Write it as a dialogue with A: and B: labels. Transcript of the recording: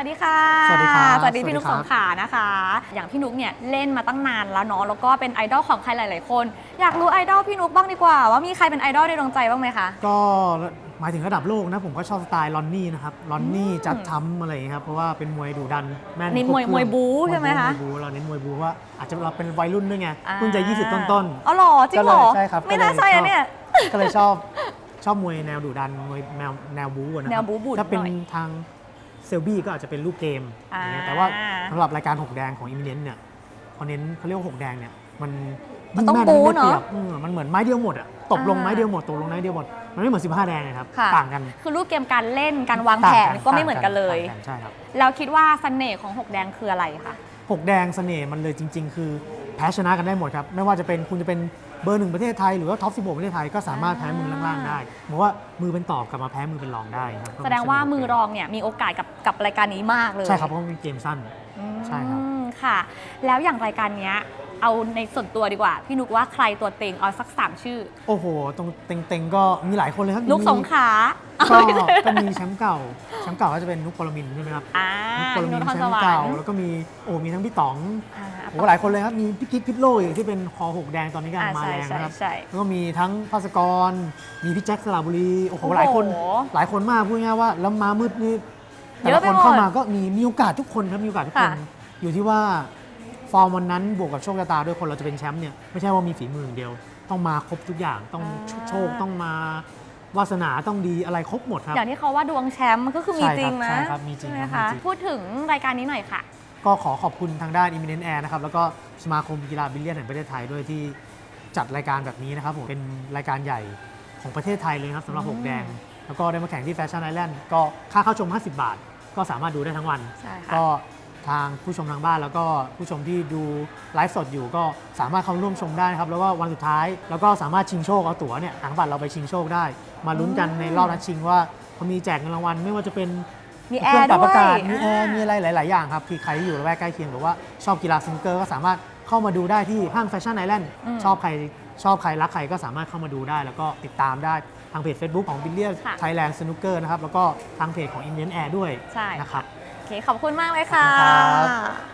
A: วัสดีค่ะ
B: สวัสดีครับ
A: สวัสดีพี่นุ๊ก
B: สวั
A: ส
B: สดี
A: ง
B: ครับ
A: ขลานะคะ อย่างพี่นุ๊กเนี่ยเล่นมาตั้งนานแล้วเนาะ แล้วก็เป็นไอดอลของใครหลาย ๆ คน อยากรู้ไอดอลพี่นุ๊กบ้างดีกว่า ว่ามีใครเป็นไอดอลในดวงใจบ้างไหมคะ
B: ก็หมายถึงระดับโลกนะผมก็ชอบสไตล์ลอนนี่นะครับ ลอนนี่
A: อืม
B: จัดทำอะไรอย่างเงี้ยครับ เพราะว่าเป็นมวยดุดันแม่น
A: เน้น
B: ครบ
A: มวย
B: เครื่อง
A: มวยบู๊ใช่ไหมคะ
B: มวยบู๊เราเน้นมวยบู๊ว่าอาจจะเราเป็นวัยรุ่นด้วยไง
A: อ่า
B: เพิ่งจะ20 ต้น
A: อ๋อเหรอจริงเหรอ
B: ก็เลยใช่ครับ
A: ไม่น่า
B: ก็เลย
A: ใช่
B: ชอ
A: อะ
B: บ
A: เนี่ย
B: ๆก็เลยชอบชอบมวยแนวดุดันมวยแนวแนวบู๊อะนะค
A: แน
B: รั
A: วบู๊บู๊
B: ถ้าเป็น
A: หน่อย
B: ทาง เซลบี้ก็อาจจะเป็นรูปเกม
A: อ่า
B: อย่างเงี้ยแต่ว่าสำหรับรายการหกแดงของอิมิเนนเนี่ยพอเน้นเขาเรียกว่าหกแดงเนี่ยมัน
A: มันต้อง
B: ยิ่แบู๊ยิ่งได้ปรียบ
A: เนอะ
B: อืมมันเหมือนไม้เดียวหมดอะตบลง
A: อ่า
B: ไม้เดียวหมดตกลงไม้เดียวหมดมันไม่เหมือน 15 แดงนะครับ
A: ค่ะ
B: ต่างกัน
A: คือรูปเกมการเล่นการวางแผน
B: ต่
A: ก็ไม่เหมือนกันเลย
B: ต่างใช่ครับ
A: แล้วคิดว่าเสน่ห์ของหกแดงคืออะไรคะ
B: หกแดงเสน่ห์มันเลยจริง ๆ คือแพ้ชนะกันได้หมดครับ ไม่ว่าจะเป็นคุณจะเป็น เบอร์หนึ่งประเทศไทยหรือว่าท็อป 16 ประเทศไทยก็สามารถแพ้มือล่างๆได้เหมือนว่ามือเป็นตอบกลับมาแพ้มือเป็นรองได้ครับ
A: แสดงว่ามือรองเนี่ยมีโอกาสกับกับรายการนี้มากเลย
B: ใช่ครับเพราะมันเป็นเกมสั้น
A: อืม
B: ใช่ครับ
A: ค่ะ แล้วอย่างรายการเนี้ยเอาในส่วนตัวดีกว่า พี่นุกว่าใครตัวเต็งเอาสักสามชื่อ
B: โอ้โห ตรงเต็งๆก็มีหลายคนเลยครับ
A: นุก
B: มี
A: สงขลา
B: ก็ก็มีแชมป์เก่าแชมป์เก่าก็จะเป็นนุกปรมินทร์ใช่ไหมครับ
A: อ่า
B: นุกปร
A: นุ
B: มิ
A: ก
B: นท
A: น
B: ร์
A: คร
B: แช
A: ส
B: ม
A: วร
B: ป์เก่าร
A: ค์
B: แล้วก็มีโอ้มีทั้งพี่ต๋อง
A: อ่า
B: โอ้หลายคนเลยครับ มีพี่กิ๊กพิทโลอีกที่เป็นคอหกแดงตอนนี้กำลั
A: อ่าง
B: มา
A: ใช่
B: แรง
A: ใช่
B: นะครับ
A: ใช่
B: แล้วก็มีทั้งภาสกร มีพี่แจ็คสระบุรีโอ้โห
A: โอ้โห
B: หลายคนหลายคนมากพูดง่ายๆว่าแล้วมามืดนี่แต่
A: เย
B: ละ
A: อะไป
B: คน
A: หมด
B: เข้ามาก็มีมีโอกาสทุกคนครับมีโอกาสทุกคน
A: ค่ะ
B: อยู่ที่ว่าฟอร์มวันนั้นบวกกับโชคชะตาด้วยคนเราจะเป็นแชมป์เนี่ยไม่ใช่ว่ามีฝีมืออย่างเดียว ต้องมาครบทุกอย่างต้องโชคต้องมาวาสนาต้องดีอะไรครบหมดครับ
A: อย่างที่เขาว่าดวงแชมป์มันก็คือมี
B: ใช่
A: จ
B: ครั
A: ริ
B: บ
A: งนะ
B: ใช่ครับมีจริง
A: ใช่ไหม
B: ครับ
A: คะ
B: มีจริง
A: พูดถึงรายการนี้หน่อยค่ะ
B: ก็ขอขอบคุณทางด้าน Imminent Air นะครับ แล้วก็สมาคมกีฬาบิลเลียนแห่งประเทศไทยด้วยที่จัดรายการแบบนี้นะครับผม เป็นรายการใหญ่ของประเทศไทยเลยนะครับสำหรับ
A: อืม
B: หกแดง แล้วก็ได้มาแข่งที่แฟชั่นไอแลนด์ก็ค่าเข้าชม 50 บาท ก็สามารถดูได้ทั้งวัน
A: ใช่ค่ะ
B: ก็ทางผู้ชมทางบ้านแล้วก็ผู้ชมที่ดูไลฟ์สดอยู่ก็สามารถเข้าร่วมชมได้นะครับแล้วก็วันสุดท้ายแล้วก็สามารถชิงโชคเอาตั๋วเนี่ยหางบัตรเราไปชิงโชคได้ มาลุ้นกันในรอบนัดชิงว่าเขามีแจกเงินรางวัลไม่ว่าจะเป็น
A: มีแอ
B: เครื่อง
A: ร์
B: ปรับ
A: ด้ว
B: อายกาศมีแอร์ามีอะไรหลาย ๆ อย่างครับคือใครที่อยู่ระแวกใกล้เคียงหรือว่าชอบกีฬาสนุกเกอร์ก็สามารถเข้ามาดูได้ที่ห้างแฟชั่นไอแลนด์
A: อืม
B: ชอบใครชอบใครรักใครก็สามารถเข้ามาดูได้ แล้วก็ติดตามได้ทางเพจ Facebook ของ b i l l i a r d
A: ค่ะ
B: Thailand Snooker นะครับ แล้วก็ทางเพจของ Indian Air ด้วย
A: ใช่
B: นะครับ
A: โอเค ขอบคุณมากเลยค่ะ
B: ขอบคุณครับ